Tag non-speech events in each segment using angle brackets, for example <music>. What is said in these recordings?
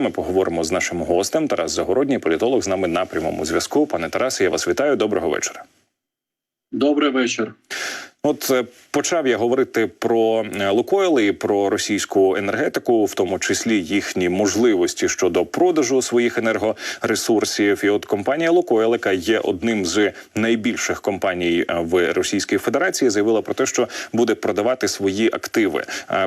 Ми поговоримо з нашим гостем. Тарас Загородній, політолог з нами на прямому зв'язку. Пане Тарасе, я вас вітаю. Доброго вечора. Добрий вечір. От е, почав я говорити про е, Лукойл і про російську енергетику, в тому числі їхні можливості щодо продажу своїх енергоресурсів. І от компанія Лукойл, яка є одним з найбільших компаній е, в Російській Федерації, заявила про те, що буде продавати свої активи.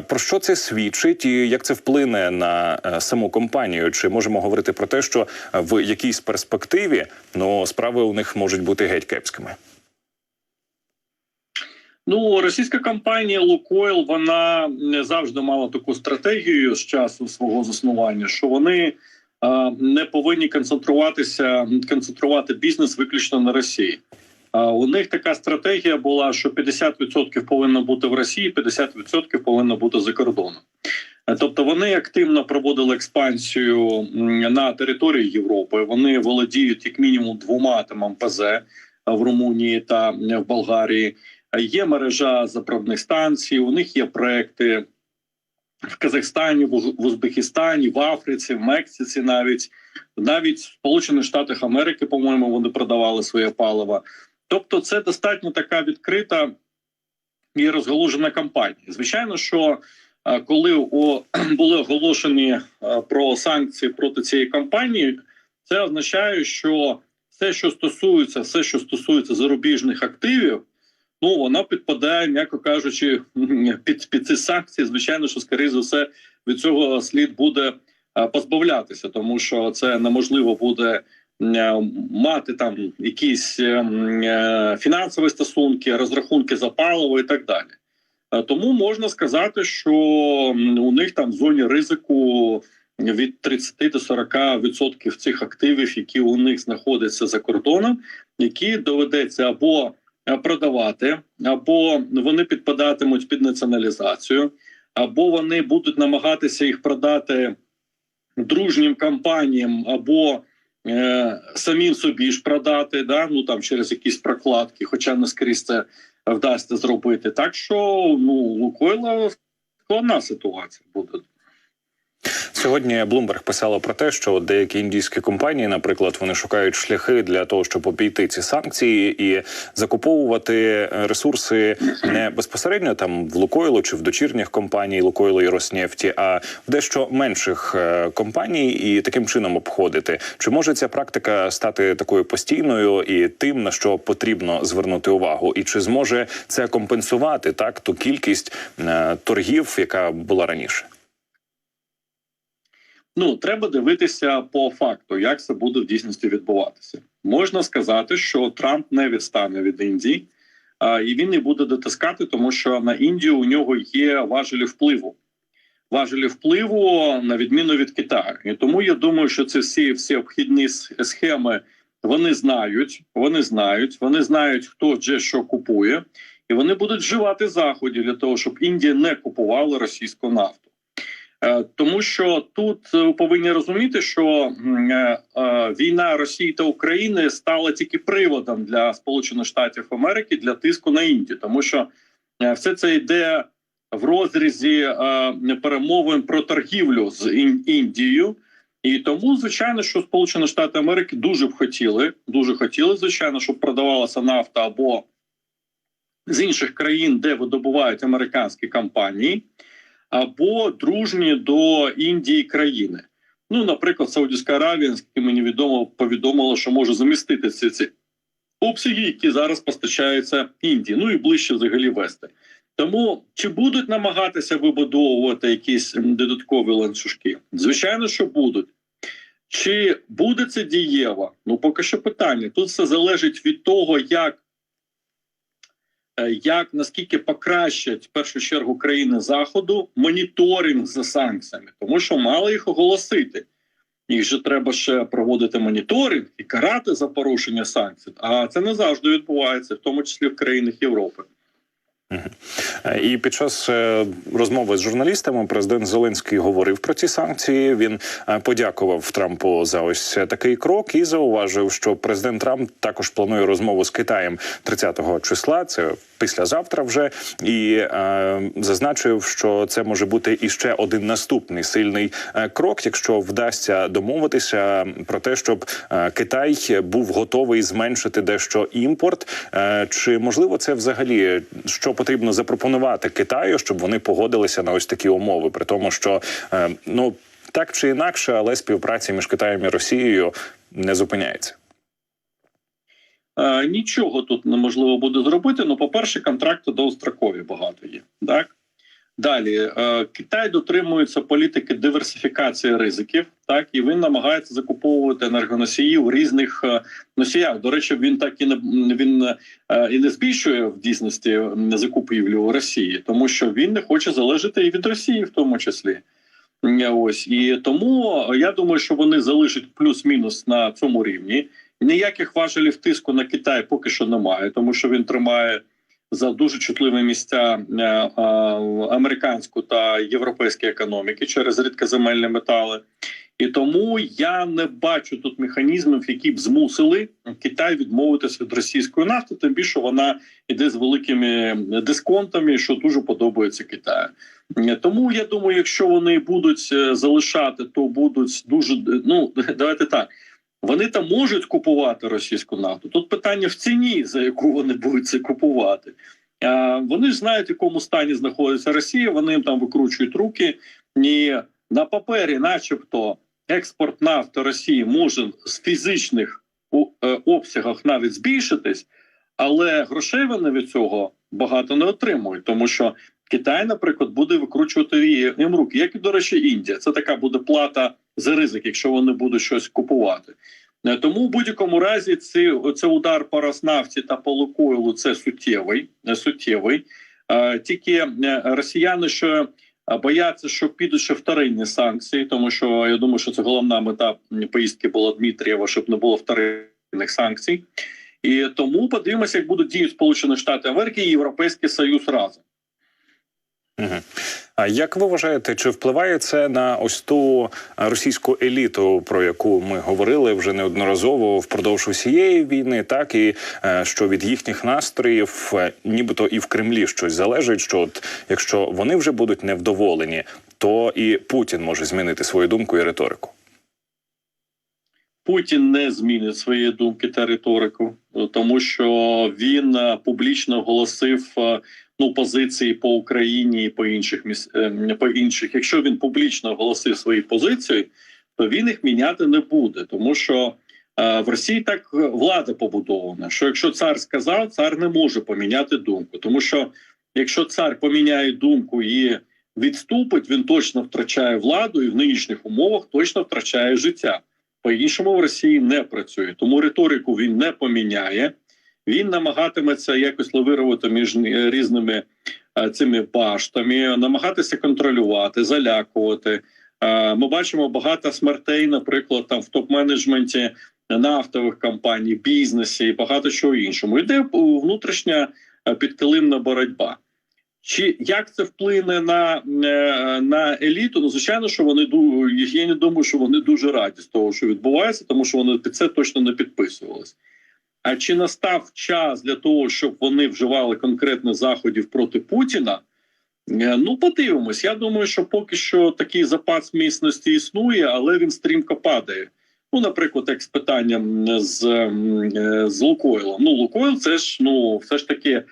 Про що це свідчить, і як це вплине на саму компанію? Чи можемо говорити про те, що в якійсь перспективі ну справи у них можуть бути геть кепськими? Ну, російська компанія Лукойл вона не завжди мала таку стратегію з часу свого заснування, що вони а, не повинні концентруватися, концентрувати бізнес виключно на Росії. А у них така стратегія була, що 50% повинно бути в Росії, 50% повинно бути за кордоном. Е, Тобто вони активно проводили експансію на території Європи. Вони володіють як мінімум двома атомам ПЗ в Румунії та в Болгарії. Є мережа заправних станцій. У них є проекти в Казахстані, в Узбекистані, в Африці, в Мексиці, навіть навіть в Сполучених Штатах Америки, по-моєму, вони продавали своє паливо. Тобто, це достатньо така відкрита і розгалужена кампанія. Звичайно, що е, коли <clears throat> були оголошені е, про санкції проти цієї компанії, це означає, що все, що стосується, все, що стосується зарубіжних активів, ну вона підпадає, м'яко кажучи, <laughs> під, під ці санкції. Звичайно, що скоріше за все від цього слід буде е, позбавлятися, тому що це неможливо буде е, мати там якісь е, фінансові стосунки, розрахунки за паливо і так далі. Тому можна сказати, що у них там в зоні ризику від 30 до 40 відсотків цих активів, які у них знаходяться за кордоном, які доведеться або продавати, або вони підпадатимуть під націоналізацію, або вони будуть намагатися їх продати дружнім компаніям, або е, самим собі ж продати, да? ну там через якісь прокладки, хоча не скрізь це вдасться зробити. Так що ну Лукойла складна ситуація буде. Сьогодні Bloomberg писала про те, що деякі індійські компанії, наприклад, вони шукають шляхи для того, щоб обійти ці санкції і закуповувати ресурси не безпосередньо там в Лукойлу чи в дочірніх компаній Лукойлу і Роснефті, а в дещо менших е, компаній, і таким чином обходити. Чи може ця практика стати такою постійною і тим, на що потрібно звернути увагу, і чи зможе це компенсувати так ту кількість е, торгів, яка була раніше? Ну треба дивитися по факту, як це буде в дійсності відбуватися. Можна сказати, що Трамп не відстане від Індії, а, і він не буде дотискати, тому що на Індію у нього є важелі впливу. Важелі впливу на відміну від Китаю. І тому я думаю, що це всі всі обхідні схеми вони знають, вони знають, вони знають, хто де що купує, і вони будуть вживати заходів для того, щоб Індія не купувала російську нафту. Е, Тому що тут е, ви повинні розуміти, що е, війна Росії та України стала тільки приводом для Сполучених Штатів Америки для тиску на Індію, тому що все це йде в розрізі перемовин про торгівлю з Індією. І тому, звичайно, що Сполучені Штати Америки дуже б хотіли, дуже хотіли, звичайно, щоб продавалася нафта або з інших країн, де видобувають американські компанії або дружні до Індії країни. Ну, наприклад, Саудівська Аравія, мені відомо, повідомила, що може замістити ці, ці обсяги, які зараз постачаються Індії, ну і ближче взагалі вести. Тому чи будуть намагатися вибудовувати якісь додаткові ланцюжки? Звичайно, що будуть. Чи буде це дієво? Ну поки що питання. Тут все залежить від того, як як наскільки покращать в першу чергу країни заходу моніторинг за санкціями, тому що мало їх оголосити. Їх же треба ще проводити моніторинг і карати за порушення санкцій. А це не завжди відбувається, в тому числі в країнах Європи. Е, І під час е, розмови з журналістами президент Зеленський говорив про ці санкції. Він е, подякував Трампу за ось такий крок і зауважив, що президент Трамп також планує розмову з Китаєм 30-го числа. Це післязавтра вже і е, зазначив, що це може бути іще один наступний сильний крок, якщо вдасться домовитися про те, щоб Китай був готовий зменшити дещо імпорт. Чи можливо це взагалі що потрібно запропонувати Китаю, щоб вони погодилися на ось такі умови, при тому, що е, ну так чи інакше, але співпраця між Китаєм і Росією не зупиняється. Е, нічого тут неможливо буде зробити. Ну, по-перше, контракти довгострокові багато є. Так далі е, Китай дотримується політики диверсифікації ризиків, так і він намагається закуповувати енергоносії у різних е, носіях. До речі, він так і не він е, і не збільшує в дійсності закупівлю у Росії, тому що він не хоче залежати і від Росії, в тому числі. Ось і тому я думаю, що вони залишать плюс-мінус на цьому рівні. Ніяких важелів тиску на Китай поки що немає, тому що він тримає за дуже чутливі місця е, е, американську та європейські економіки через рідкоземельні метали. І тому я не бачу тут механізмів, які б змусили Китай відмовитися від російської нафти, тим більше вона йде з великими дисконтами, що дуже подобається Китаю. Е, Тому я думаю, якщо вони будуть залишати, то будуть дуже ну <laughs> давайте так. Вони там можуть купувати російську нафту. Тут питання в ціні, за яку вони будуть це купувати. Вони ж знають, в якому стані знаходиться Росія. Вони там викручують руки. І на папері, начебто, експорт нафти Росії може з фізичних е, обсягах навіть збільшитись, але грошей вони від цього багато не отримують, тому що Китай, наприклад, буде викручувати їм руки, як і до речі, Індія. Це така буде плата за ризик, якщо вони будуть щось купувати. Е, Тому в будь-якому разі ці, це удар по Роснафті та по Лукойлу це суттєвий. е, суттєвий. Е, Тільки росіяни що е, бояться, що підуть ще вторинні санкції, тому що я думаю, що це головна мета поїздки була Дмитрієва, щоб не було вторинних санкцій. І тому подивимося, як будуть діяти Сполучені Штати Америки і Європейський Союз разом. А як ви вважаєте, чи впливає це на ось ту російську еліту, про яку ми говорили вже неодноразово впродовж усієї війни, так і е, що від їхніх настроїв, е, нібито і в Кремлі щось залежить, що от якщо вони вже будуть невдоволені, то і Путін може змінити свою думку і риторику. Путін не змінить своєї думки та риторику, тому що він е, публічно оголосив ну позиції по Україні і по інших міс... е, по інших. Якщо він публічно оголосив свої позиції, то він їх міняти не буде, тому що е, в Росії так е, влада побудована. Що якщо цар сказав, цар не може поміняти думку, тому що якщо цар поміняє думку і відступить, він точно втрачає владу і в нинішніх умовах точно втрачає життя. По-іншому в Росії не працює, тому риторику він не поміняє. Він намагатиметься якось лавирувати між е, різними е, цими баштами, намагатися контролювати, залякувати. Е, Ми бачимо багато смертей, наприклад, там в топ-менеджменті нафтових компаній, бізнесі і багато чого іншому. Йде внутрішня підкилимна боротьба. Чи як це вплине на, на еліту? Ну звичайно, що вони я не думаю, що вони дуже раді з того, що відбувається, тому що вони під це точно не підписувались. А чи настав час для того, щоб вони вживали конкретних заходів проти Путіна? Е, Ну, подивимось. Я думаю, що поки що такий запас міцності існує, але він стрімко падає. Ну, наприклад, як з питанням з, е, з Лукойлом. Ну, Лукойл це ж ну все ж таки. е,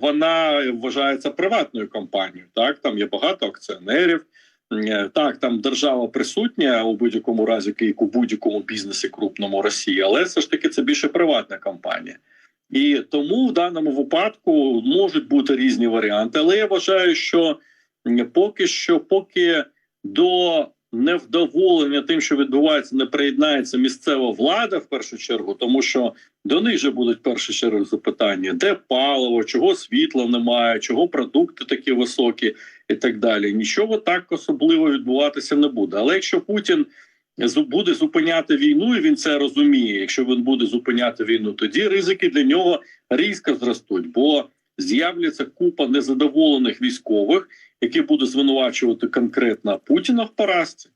Вона вважається приватною компанією. Так, там є багато акціонерів. Е, Так, там держава присутня у будь-якому разі, як у будь-якому бізнесі крупному Росії, але все ж таки це більше приватна компанія. І тому в даному випадку можуть бути різні варіанти. Але я вважаю, що поки що, поки до невдоволення тим, що відбувається, не приєднається місцева влада в першу чергу, тому що до них же будуть в першу чергу запитання: де паливо, чого світла немає, чого продукти такі високі, і так далі. Нічого так особливо відбуватися не буде. Але якщо Путін буде зупиняти війну, і він це розуміє. Якщо він буде зупиняти війну, тоді ризики для нього різко зростуть. Бо з'являться купа незадоволених військових, які будуть звинувачувати конкретно Путіна в поразці.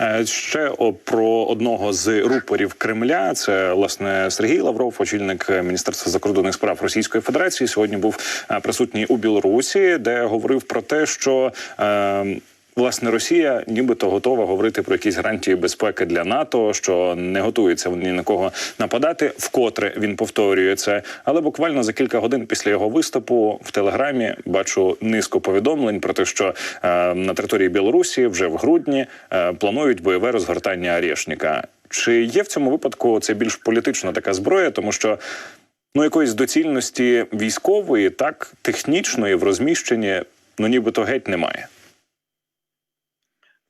Е, Ще про одного з рупорів Кремля. Це власне Сергій Лавров, очільник Міністерства закордонних справ Російської Федерації. Сьогодні був е, присутній у Білорусі, де говорив про те, що. Е, Власне, Росія нібито готова говорити про якісь гарантії безпеки для НАТО, що не готується ні на кого нападати. Вкотре він повторює це. Але буквально за кілька годин після його виступу в телеграмі бачу низку повідомлень про те, що е, на території Білорусі вже в грудні е, планують бойове розгортання Арєшніка. Чи є в цьому випадку це більш політична така зброя, тому що ну якоїсь доцільності військової, так технічної в розміщенні, ну нібито геть немає.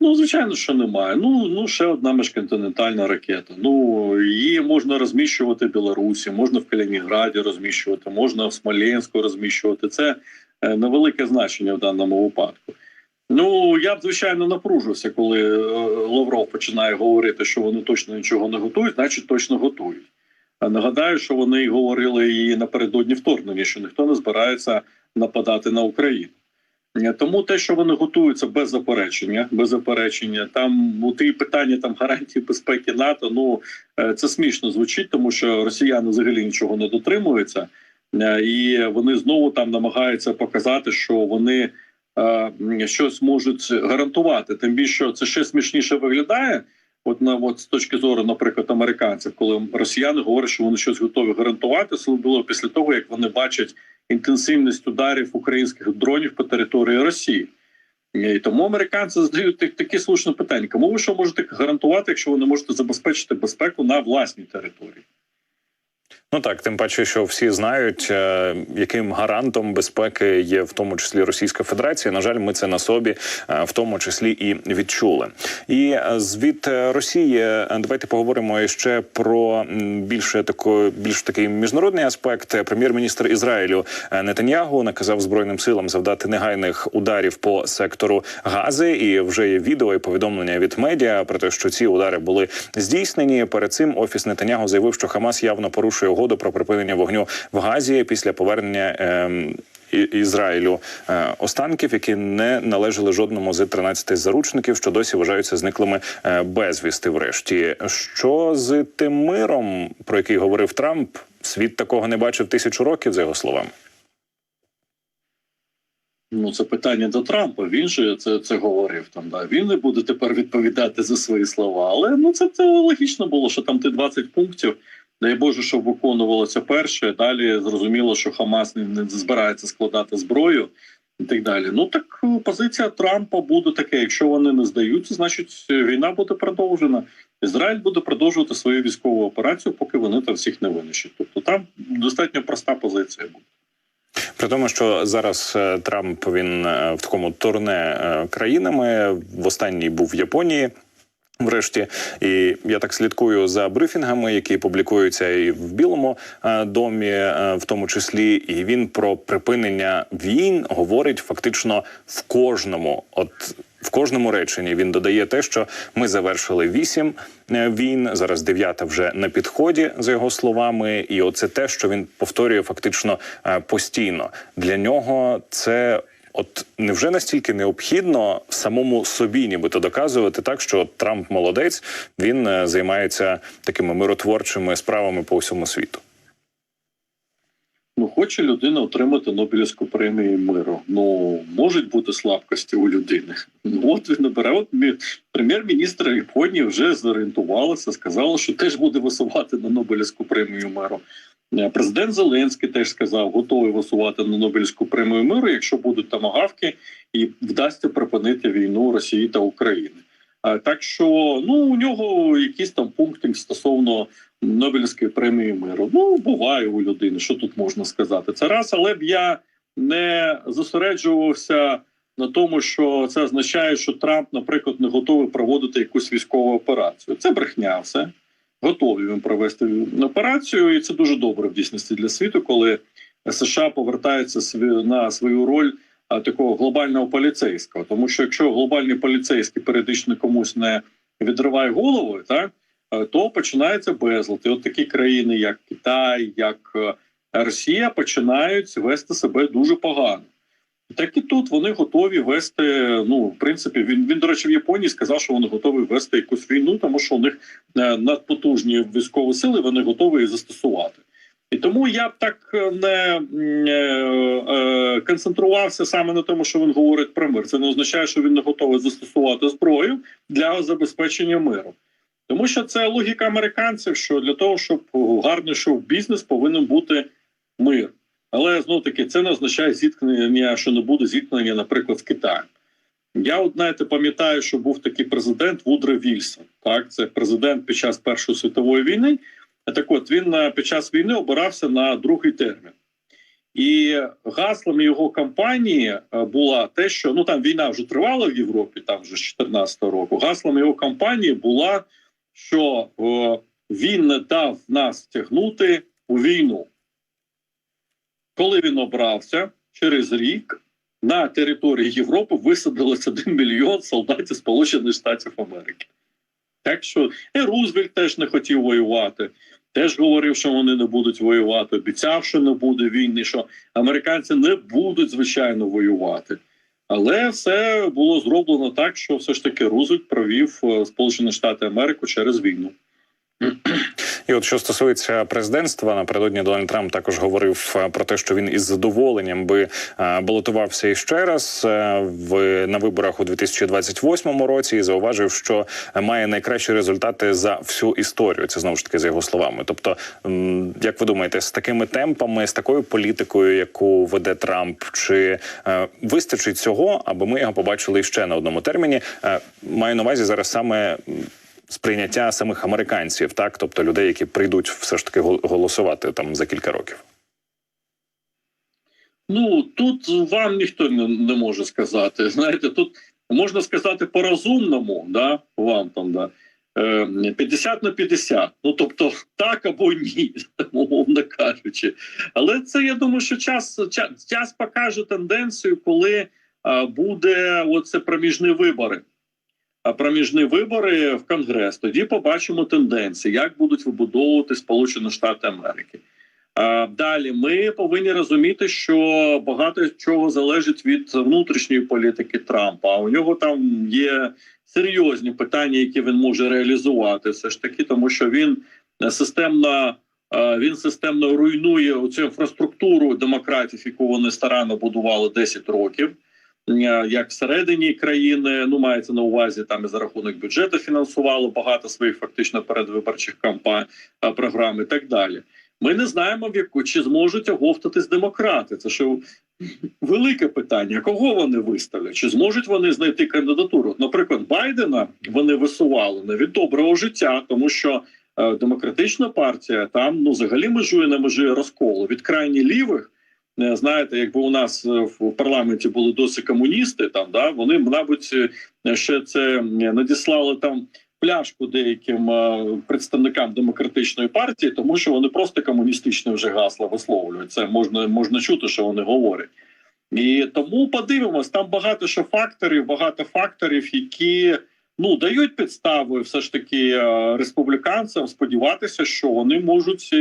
Ну, звичайно, що немає. Ну, ну ще одна міжконтинентальна ракета. Ну її можна розміщувати в Білорусі, можна в Калінінграді розміщувати, можна в Смоленську розміщувати. Це е, невелике значення в даному випадку. Ну я б звичайно напружився, коли е, Лавров починає говорити, що вони точно нічого не готують, значить точно готують. Нагадаю, що вони говорили і напередодні вторгнення, що ніхто не збирається нападати на Україну. Е, Тому те, що вони готуються без заперечення, без заперечення, там ну, ті питання там гарантії безпеки НАТО. Ну е, це смішно звучить, тому що росіяни взагалі нічого не дотримуються, Е, і вони знову там намагаються показати, що вони щось можуть гарантувати. Тим більше це ще смішніше виглядає. От на от з точки зору, наприклад, американців, коли росіяни говорять, що вони щось готові гарантувати, це було після того, як вони бачать інтенсивність ударів українських дронів по території Росії. І тому американці задають таке такі слушні питання: кому ви що можете гарантувати, якщо ви не можете забезпечити безпеку на власній території? Ну так, тим паче, що всі знають, е, яким гарантом безпеки є в тому числі Російська Федерація. На жаль, ми це на собі е, в тому числі і відчули. І е, звід е, Росії давайте поговоримо ще про більше такої, більш такий міжнародний аспект. Прем'єр-міністр Ізраїлю Нетаньягу наказав збройним силам завдати негайних ударів по сектору Гази. І вже є відео і повідомлення від медіа про те, що ці удари були здійснені. Перед цим офіс Нетаньягу заявив, що Хамас явно порушує угоду про припинення вогню в Газі після повернення. ем, І- Ізраїлю е, останків, які не належали жодному з 13 заручників, що досі вважаються зниклими е, безвісти. Врешті, що з тим миром, про який говорив Трамп, світ такого не бачив тисячу років, за його словами. Ну, це питання до Трампа. Він же це, це говорив там. Да. Він не буде тепер відповідати за свої слова. Але ну це, це логічно було, що там ти 20 пунктів. Дай Боже, щоб виконувалося перше. Далі зрозуміло, що Хамас не, збирається складати зброю і так далі. Ну так е, позиція Трампа буде таке. Якщо вони не здаються, значить е, війна буде продовжена. Ізраїль буде продовжувати свою військову операцію, поки вони там всіх не винищать. Тобто там достатньо проста позиція буде. При тому, що зараз е, Трамп він в такому турне країнами в останній був в Японії. Врешті, і я так слідкую за брифінгами, які публікуються і в Білому е, домі, е, в тому числі, і він про припинення війн говорить фактично в кожному. От в кожному реченні він додає те, що ми завершили вісім е, війн. Зараз дев'ята вже на підході, за його словами, і оце те, що він повторює фактично постійно. Для нього це. От невже настільки необхідно самому собі, нібито доказувати так, що Трамп молодець, він е, займається такими миротворчими справами по всьому світу. Ну, хоче людина отримати Нобелівську премію миру. Ну можуть бути слабкості у людини. Ну от він набере. От мі- прем'єр-міністр Японії вже зорієнтувалася, сказала, що теж буде висувати на Нобелівську премію миру. Е, Президент Зеленський теж сказав, готовий висувати на Нобелівську премію миру, якщо будуть тамагавки і вдасться припинити війну Росії та України. Так що ну у нього якісь там пункти стосовно Нобелівської премії миру. Ну буває у людини, що тут можна сказати. Це раз, але б я не зосереджувався на тому, що це означає, що Трамп, наприклад, не готовий проводити якусь військову операцію. Це брехня, все готові він провести операцію, і це дуже добре в дійсності для світу, коли США повертаються на свою роль такого глобального поліцейського. Тому що якщо глобальний поліцейський періодично комусь не відриває голову, так е, то починається безлад. І от такі країни, як Китай, як е, Росія починають вести себе дуже погано. Так і тут вони готові вести. Ну, в принципі, він він, до речі, в Японії сказав, що вони готові вести якусь війну, тому що у них е, надпотужні військові сили, вони готові застосувати. І тому я б так е, не е, е, концентрувався саме на тому, що він говорить про мир. Це не означає, що він не готовий застосувати зброю для забезпечення миру. Тому що це логіка американців, що для того, щоб гарно йшов бізнес, повинен бути мир. Але знов таки це не означає зіткнення, що не буде зіткнення, наприклад, з Китаєм. Я от знаєте, пам'ятаю, що був такий президент Вудро Вільсон. Так, це президент під час Першої світової війни. Так от він е, під час війни обирався на другий термін. І гаслом його кампанії е, була те, що ну там війна вже тривала в Європі, там вже з 14 року. Гаслом його кампанії була, що е, він не дав нас тягнути у війну. Коли він обрався через рік на території Європи висадилось 1 мільйон солдатів Сполучених Штатів Америки. Так що і Рузвельт теж не хотів воювати, теж говорив, що вони не будуть воювати, обіцяв, що не буде війни, що американці не будуть, звичайно, воювати. Але все було зроблено так, що все ж таки Рузвельт провів е, Сполучені Штати Америки через війну. І от що стосується президентства, напередодні Дональд Трамп також говорив е, про те, що він із задоволенням би е, балотувався іще раз е, в на виборах у 2028 році і зауважив, що має найкращі результати за всю історію. Це знову ж таки за його словами. Тобто, як ви думаєте, з такими темпами, з такою політикою, яку веде Трамп, чи вистачить цього, аби ми його побачили ще на одному терміні? Маю на увазі зараз саме. Сприйняття самих американців, так тобто людей, які прийдуть все ж таки гол- голосувати там за кілька років. Ну тут вам ніхто не, не може сказати. <laughs> Знаєте, тут можна сказати по-розумному, да, вам там да. е, 50 на 50. Ну тобто так або ні, <laughs> умовно кажучи. Але це я думаю, що час час, час покаже тенденцію, коли а, буде оце проміжні вибори. Проміжні вибори в Конгрес. Тоді побачимо тенденції, як будуть вибудовувати Сполучені Штати Америки. Далі ми повинні розуміти, що багато чого залежить від внутрішньої політики Трампа. У нього там є серйозні питання, які він може реалізувати, все ж таки, тому що він системно. Він системно руйнує цю інфраструктуру демократів, яку вони старанно будували 10 років, як всередині країни. Ну мається на увазі там і за рахунок бюджету фінансувало багато своїх фактично передвиборчих кампаній програм і так далі. Ми не знаємо, в яку чи зможуть оговтатись демократи. Це що велике питання. Кого вони виставлять? Чи зможуть вони знайти кандидатуру? Наприклад, Байдена вони висували не від доброго життя, тому що е, демократична партія там ну взагалі межує на межі розколу від крайні лівих. Е, Знаєте, якби у нас е, в парламенті були досі комуністи, там да вони, мабуть, е, ще це надіслали там пляшку деяким представникам демократичної партії, тому що вони просто комуністичне вже гасла висловлюють. Це можна можна чути, що вони говорять. І тому подивимось, там багато що факторів, багато факторів, які ну дають підстави все ж таки республіканцям сподіватися, що вони можуть.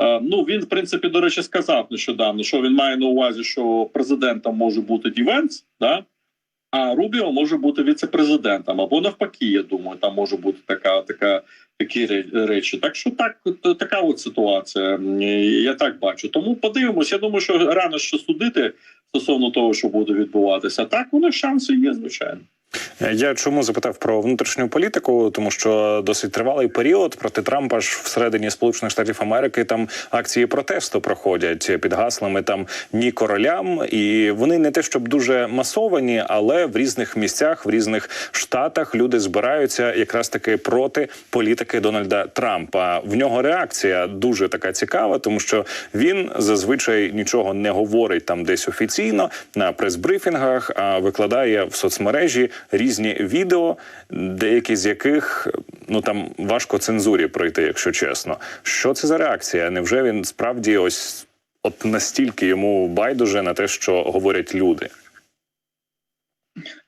Е, Ну він в принципі до речі сказав нещодавно, що він має на увазі, що президентом може бути Дівенс, да а Рубіо може бути віце-президентом або навпаки. Я думаю, там може бути така, така такі речі. Так що так, така от ситуація. Я так бачу. Тому подивимось. Я думаю, що рано ще судити стосовно того, що буде відбуватися. Так, у них шанси є, звичайно. Я чому запитав про внутрішню політику, тому що досить тривалий період проти Трампа ж всередині Сполучених Штатів Америки там акції протесту проходять під гаслами там ні королям, і вони не те, щоб дуже масовані, але в різних місцях, в різних штатах люди збираються якраз таки проти політики Дональда Трампа. В нього реакція дуже така цікава, тому що він зазвичай нічого не говорить там десь офіційно на прес-брифінгах, а викладає в соцмережі різні відео, деякі з яких ну там важко цензурі пройти, якщо чесно. Що це за реакція? Невже він справді ось от настільки йому байдуже на те, що говорять люди?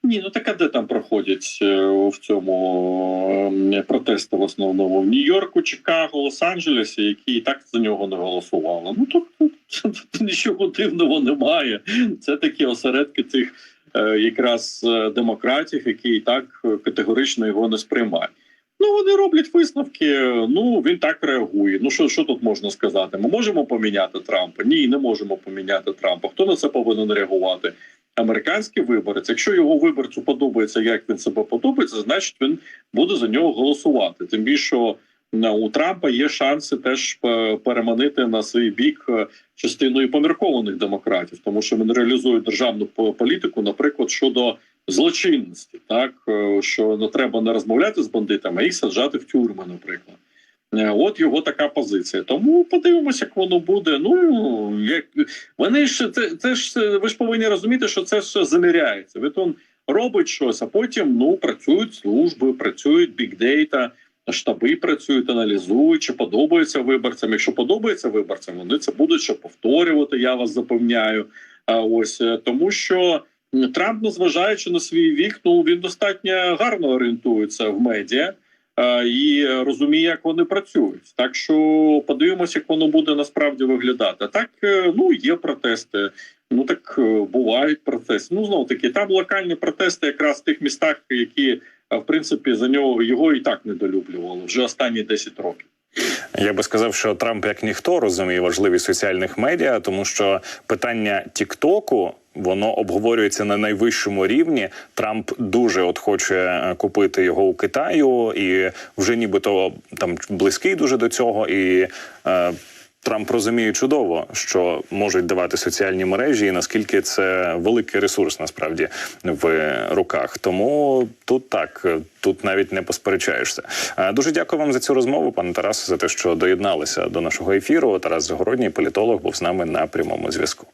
Ні, ну так а де там проходять е, в цьому е, протести в основному в Нью-Йорку, Чикаго, Лос-Анджелесі, які і так за нього не голосували. Ну тут, тут, тут нічого дивного немає. Це такі осередки цих е, якраз е, демократів, які і так е, категорично його не сприймають. Ну вони роблять висновки. Ну він так реагує. Ну що, що тут можна сказати? Ми можемо поміняти Трампа? Ні, не можемо поміняти Трампа. Хто на це повинен реагувати? Американський виборець, якщо його виборцю подобається, як він себе подобається, значить він буде за нього голосувати. Тим більше е, у Трампа є шанси теж е, переманити на свій бік е, частину і поміркованих демократів, тому що він реалізує державну політику, наприклад, щодо злочинності, так е, що не треба не розмовляти з бандитами, а їх саджати в тюрми, наприклад. От його така позиція. Тому подивимося, як воно буде. Ну як вони ж це, це ж ви ж повинні розуміти, що це ж заміряється. Від он робить щось, а потім ну працюють служби, працюють бікдейта, штаби працюють, аналізують, чи подобається виборцям. Якщо подобається виборцям, вони це будуть ще повторювати. Я вас запевняю. А ось е, тому, що Трамп, незважаючи на свій вік, ну він достатньо гарно орієнтується в медіа і розуміє, як вони працюють. Так що подивимося, як воно буде насправді виглядати. Так е, ну є протести. Ну так е, бувають протести. Ну знову таки, там локальні протести, якраз в тих містах, які в принципі за нього його і так недолюблювали вже останні 10 років. Я би сказав, що Трамп як ніхто розуміє важливість соціальних медіа, тому що питання Тіктоку. Воно обговорюється на найвищому рівні. Трамп дуже от хоче е, купити його у Китаю, і вже нібито там близький дуже до цього. І е, Трамп розуміє чудово, що можуть давати соціальні мережі, і наскільки це великий ресурс насправді в руках. Тому тут так, тут навіть не посперечаєшся. Е, Дуже дякую вам за цю розмову, пане Тарасе, за те, що доєдналися до нашого ефіру. Тарас Загородній, політолог, був з нами на прямому зв'язку.